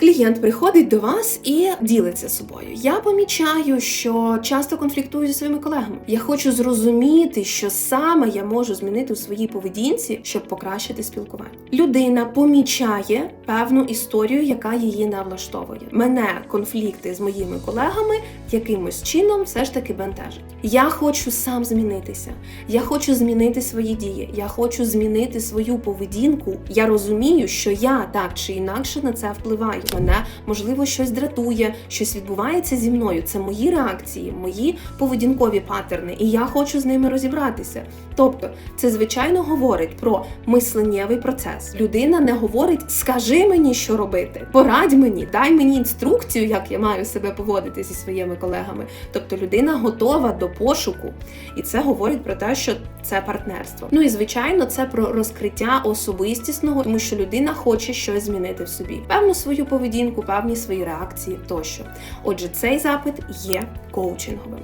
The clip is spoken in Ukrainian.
Клієнт приходить до вас і ділиться собою. Я помічаю, що часто конфліктую зі своїми колегами. Я хочу зрозуміти, що саме я можу змінити у своїй поведінці, щоб покращити спілкування. Людина помічає певну історію, яка її не влаштовує. Мене конфлікти з моїми колегами якимось чином все ж таки бентежать. Я хочу сам змінитися. Я хочу змінити свої дії. Я хочу змінити свою поведінку. Я розумію, що я так чи інакше на це впливаю. Мене можливо щось дратує, щось відбувається зі мною. Це мої реакції, мої поведінкові паттерни, і я хочу з ними розібратися. Тобто, це звичайно говорить про мисленнєвий процес. Людина не говорить мені, що робити, порадь мені, дай мені інструкцію, як я маю себе поводити зі своїми колегами. Тобто людина готова до пошуку, і це говорить про те, що це партнерство. Ну і звичайно, це про розкриття особистісного, тому що людина хоче щось змінити в собі, певну свою поведінку, певні свої реакції тощо. Отже, цей запит є коучинговим.